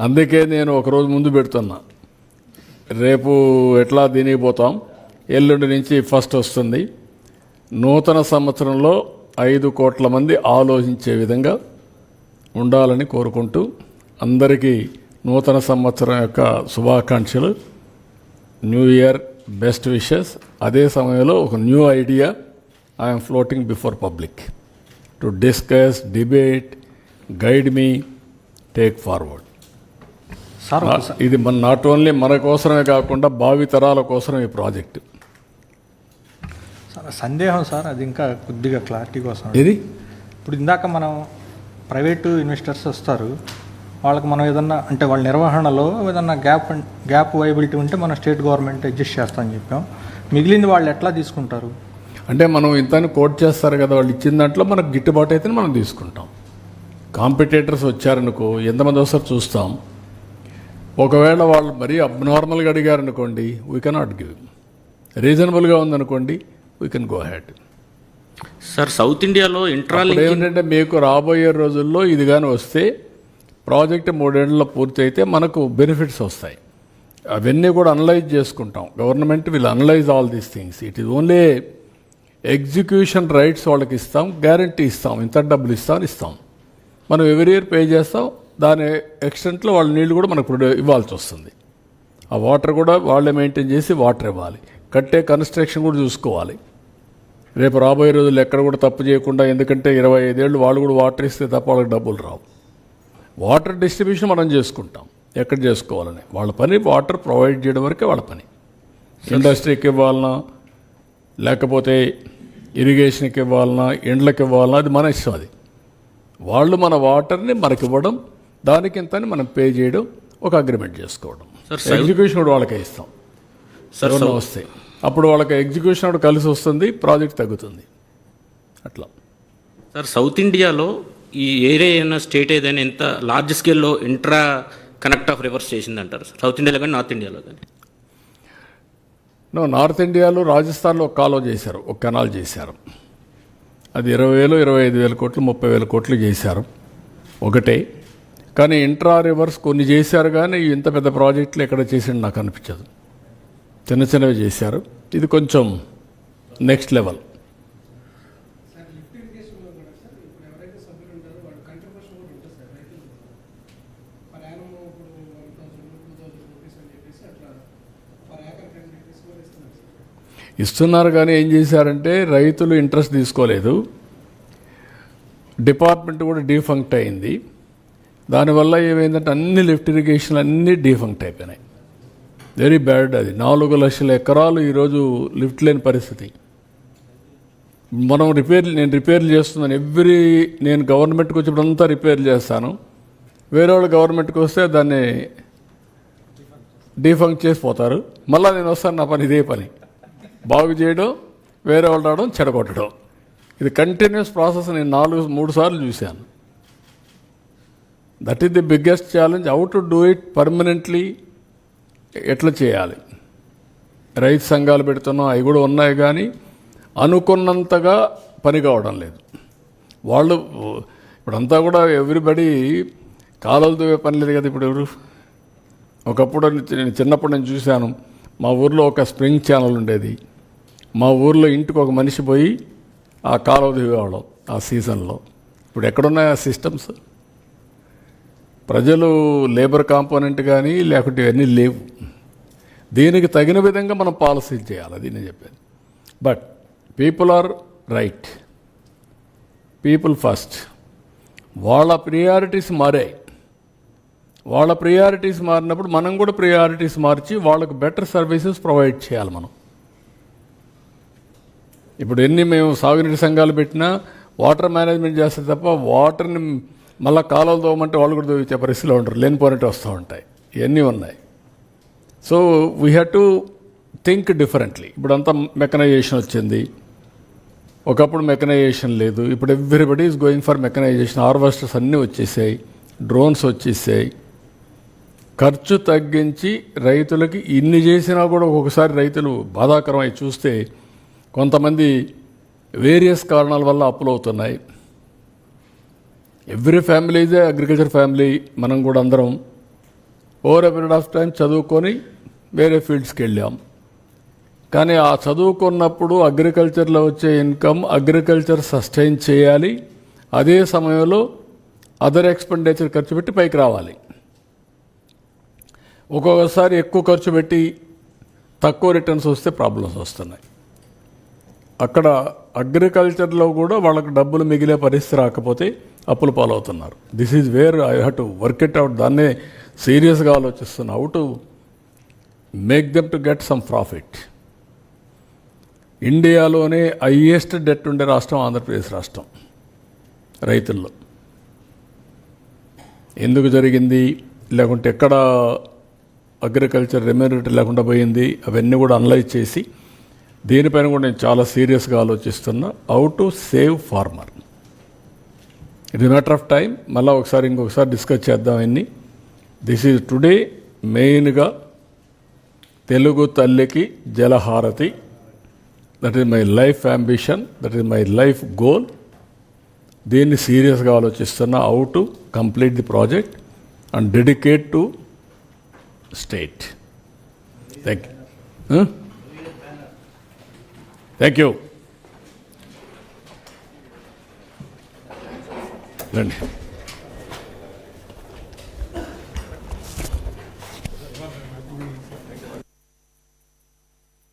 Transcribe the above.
అందుకే నేను ఒకరోజు ముందు పెడుతున్నా. రేపు ఎట్లా దీనికి పోతాం? ఎల్లుండి నుంచి ఫస్ట్ వస్తుంది. నూతన సంవత్సరంలో ఐదు కోట్ల మంది ఆలోచించే విధంగా ఉండాలని కోరుకుంటూ అందరికీ నూతన సంవత్సరం యొక్క శుభాకాంక్షలు. న్యూ ఇయర్ బెస్ట్ విషెస్ అదే సమయంలో ఒక new idea I'm floating before public to discuss debate guide me take forward sir ఇది మన నాట్ ఓన్లీ మన కోసమే కాకుండా భావి తరాల కోసం ఈ ప్రాజెక్ట్. సార్, సందేహం సార్ అది ఇంకా కొద్దిగా క్లారిటీ కోసం. ఇది ఇప్పుడు ఇందాక మనం ప్రైవేటు ఇన్వెస్టర్స్ వస్తారు వాళ్ళకి మనం ఏదన్నా అంటే వాళ్ళ నిర్వహణలో ఏదన్నా గ్యాప్ గ్యాప్ వైబిలిటీ ఉంటే మన స్టేట్ గవర్నమెంట్ అడ్జస్ట్ చేస్తామని చెప్పాం. మిగిలింది వాళ్ళు ఎట్లా తీసుకుంటారు? అంటే మనం ఇంత కోట్ చేస్తారు కదా వాళ్ళు ఇచ్చిన దాంట్లో మనకు గిట్టుబాటు అయితే మనం తీసుకుంటాం. కాంపిటేటర్స్ వచ్చారనుకో ఎంతమంది వస్తారు చూస్తాం. ఒకవేళ వాళ్ళు మరీ అబ్నార్మల్గా అడిగారనుకోండి వీ కెనాట్ గివ్ రీజనబుల్గా ఉందనుకోండి we can go ahead sir south ఇండియాలో ఇంట్రా ఇప్పుడు ఏమిటంటే మీకు రాబోయే రోజుల్లో ఇది కానీ వస్తే ప్రాజెక్ట్ మూడేళ్ళలో పూర్తి అయితే మనకు బెనిఫిట్స్ వస్తాయి. అవన్నీ కూడా అనలైజ్ చేసుకుంటాం. Government will analyse all these things it is only execution rights వాళ్ళకి ఇస్తాం గ్యారంటీ ఇస్తాం. ఇంత డబ్బులు ఇస్తాం ఇస్తాం. మనం ఎవరి ఇయర్ పే చేస్తాం దాని ఎక్స్టెంట్లో వాళ్ళ నీళ్ళు కూడా మనకు ప్రొడ్యూ- ఇవ్వాల్సి వస్తుంది. ఆ వాటర్ కూడా వాళ్ళే మెయింటైన్ చేసి వాటర్ ఇవ్వాలి. కట్టే కన్స్ట్రక్షన్ కూడా చూసుకోవాలి. రేపు రాబోయే రోజుల్లో ఎక్కడ కూడా తప్పు చేయకుండా ఎందుకంటే ఇరవై ఐదేళ్ళు వాళ్ళు కూడా వాటర్ ఇస్తే తప్ప వాళ్ళకి డబ్బులు రావు. వాటర్ డిస్ట్రిబ్యూషన్ మనం చేసుకుంటాం. ఎక్కడ చేసుకోవాలని? వాళ్ళ పని వాటర్ ప్రొవైడ్ చేయడం వరకే వాళ్ళ పని. ఇండస్ట్రీకి ఇవ్వాలన్నా లేకపోతే ఇరిగేషన్కి ఇవ్వాలన్నా ఇండ్లకి ఇవ్వాలన్నా అది మన ఇష్టం అది. వాళ్ళు మన వాటర్ని మనకి ఇవ్వడం దానికి ఇంతని మనం పే చేయడం ఒక అగ్రిమెంట్ చేసుకోవడం. ఎగ్జిక్యూషన్ కూడా వాళ్ళకే ఇస్తాం. సార్ వస్తాయి అప్పుడు వాళ్ళకి ఎగ్జిక్యూషన్ కూడా కలిసి వస్తుంది ప్రాజెక్ట్ తగ్గుతుంది. అట్లా. సార్ సౌత్ ఇండియాలో ఈ ఏరియా అయిన స్టేట్ ఏదైనా ఎంత లార్జ్ స్కేల్లో ఇంట్రా కనెక్ట్ ఆఫ్ రివర్స్ చేసిందంటారు సార్ సౌత్ ఇండియాలో కానీ నార్త్ ఇండియాలో కానీ. నో నార్త్ ఇండియాలో రాజస్థాన్లో ఒక కాలువ చేశారు ఒక కెనాల్ చేశారు. అది ఇరవై వేలు ఇరవై ఐదు వేల కోట్లు ముప్పై వేల కోట్లు చేశారు. ఒకటే. కానీ ఇంట్రా రివర్స్ కొన్ని చేశారు కానీ ఇంత పెద్ద ప్రాజెక్టులు ఎక్కడ చేసిండు నాకు అనిపించదు. చిన్న చిన్నవి చేశారు. ఇది కొంచెం నెక్స్ట్ లెవెల్ ఇస్తున్నారు ఇస్తున్నారు కానీ ఏం చేశారంటే రైతులు ఇంట్రెస్ట్ తీసుకోలేదు. డిపార్ట్మెంట్ కూడా డీఫంక్ట్ అయింది. దానివల్ల ఏమైందంటే అన్ని లిఫ్ట్ ఇరిగేషన్ అన్నీ డీఫంక్ట్ అయిపోయినాయి. వెరీ బ్యాడ్ అది. నాలుగు లక్షల ఎకరాలు ఈరోజు లిఫ్ట్ లేని పరిస్థితి. మనం రిపేర్ నేను రిపేర్లు చేస్తున్నాను. ఎవ్రీ నేను గవర్నమెంట్కి వచ్చినప్పుడంతా రిపేర్లు చేస్తాను. వేరే వాళ్ళు గవర్నమెంట్కి వస్తే దాన్ని డీఫంక్ట్ చేసిపోతారు మళ్ళీ నేను వస్తాను నా పని ఇదే పని. బాగు చేయడం వేరే వాళ్ళు రావడం చెడగొట్టడం. ఇది కంటిన్యూస్ ప్రాసెస్ నేను నాలుగు మూడు సార్లు చూశాను. That is the biggest challenge how to do it permanently ఎట్లా చేయాలి? రైతు సంఘాలు పెడుతున్నాం అవి కూడా ఉన్నాయి కానీ అనుకున్నంతగా పని కావడం లేదు. వాళ్ళు ఇప్పుడంతా కూడా ఎవ్రీబడి కాలువలు దువ్వే పని లేదు కదా ఇప్పుడు ఎవరు? ఒకప్పుడు నేను చిన్నప్పుడు నేను చూశాను మా ఊర్లో ఒక స్ప్రింగ్ ఛానల్ ఉండేది. మా ఊర్లో ఇంటికి ఒక మనిషి పోయి ఆ కాలువ దిగేవాళ్ళం ఆ సీజన్లో ఇప్పుడు ఎక్కడున్నాయి ఆ సిస్టమ్స్ ప్రజలు లేబర్ కాంపోనెంట్ కానీ లేకుంటే ఇవన్నీ లేవు. దీనికి తగిన విధంగా మనం పాలసీలు చేయాలి అది నేను చెప్పాను but people are right people first వాళ్ళ ప్రియారిటీస్ మారాయి వాళ్ళ ప్రియారిటీస్ మారినప్పుడు మనం కూడా ప్రియారిటీస్ మార్చి వాళ్ళకు బెటర్ సర్వీసెస్ ప్రొవైడ్ చేయాలి మనం. ఇప్పుడు ఎన్ని మేము సాగునీటి సంఘాలు పెట్టినా వాటర్ మేనేజ్మెంట్ చేస్తే తప్ప వాటర్ని మళ్ళీ కాలువలు తోమంటే వాళ్ళు కూడా తోవిచ్చే పరిస్థితిలో ఉంటారు. లేనిపోయినట్టు వస్తూ ఉంటాయి. ఇవన్నీ ఉన్నాయి. So we had to think differently ఇప్పుడు అంతా మెకనైజేషన్ వచ్చింది. ఒకప్పుడు మెకనైజేషన్ లేదు. ఇప్పుడు everybody is going for mechanisation harvesters అన్నీ వచ్చేసాయి. డ్రోన్స్ వచ్చేసాయి. ఖర్చు తగ్గించి రైతులకి ఇన్ని చేసినా కూడా ఒక్కొక్కసారి రైతులు బాధాకరం అయి చూస్తే కొంతమంది వేరియస్ కారణాల వల్ల అప్పులు అవుతున్నాయి ఎవ్రీ ఫ్యామిలీ ఇదే అగ్రికల్చర్ ఫ్యామిలీ మనం కూడా అందరం over a period of time చదువుకొని వేరే ఫీల్డ్స్కి వెళ్ళాం. కానీ ఆ చదువుకున్నప్పుడు అగ్రికల్చర్లో వచ్చే ఇన్కమ్ అగ్రికల్చర్ సస్టైన్ చేయాలి. అదే సమయంలో అదర్ ఎక్స్పెండిచర్ ఖర్చు పెట్టి పైకి రావాలి. ఒక్కొక్కసారి ఎక్కువ ఖర్చు పెట్టి తక్కువ రిటర్న్స్ వస్తే ప్రాబ్లమ్స్ వస్తున్నాయి. అక్కడ అగ్రికల్చర్లో కూడా వాళ్ళకి డబ్బులు మిగిలే పరిస్థితి రాకపోతే అప్పుల పాలవుతున్నారు. This is where I have to work it out దాన్నే సీరియస్గా ఆలోచిస్తున్నా. How to make them to get some profit ఇండియాలోనే హయ్యెస్ట్ డెట్ ఉండే రాష్ట్రం ఆంధ్రప్రదేశ్ రాష్ట్రం రైతుల్లో. ఎందుకు జరిగింది? లేకుంటే ఎక్కడ అగ్రికల్చర్ రెమ్యూనరేట్ లేకుండా పోయింది? అవన్నీ కూడా అనలైజ్ చేసి దీనిపైన కూడా నేను చాలా సీరియస్గా ఆలోచిస్తున్నా. How to save farmer it matter of time మళ్ళీ ఒకసారి ఇంకొకసారి డిస్కస్ చేద్దాం అన్ని దిస్ ఈజ్ టుడే మెయిన్గా తెలుగు తల్లికి జలహారతి. That is my life ambition that is my life goal దీన్ని సీరియస్గా ఆలోచిస్తున్నా how to complete the project and dedicate to state thank you thank you రండి.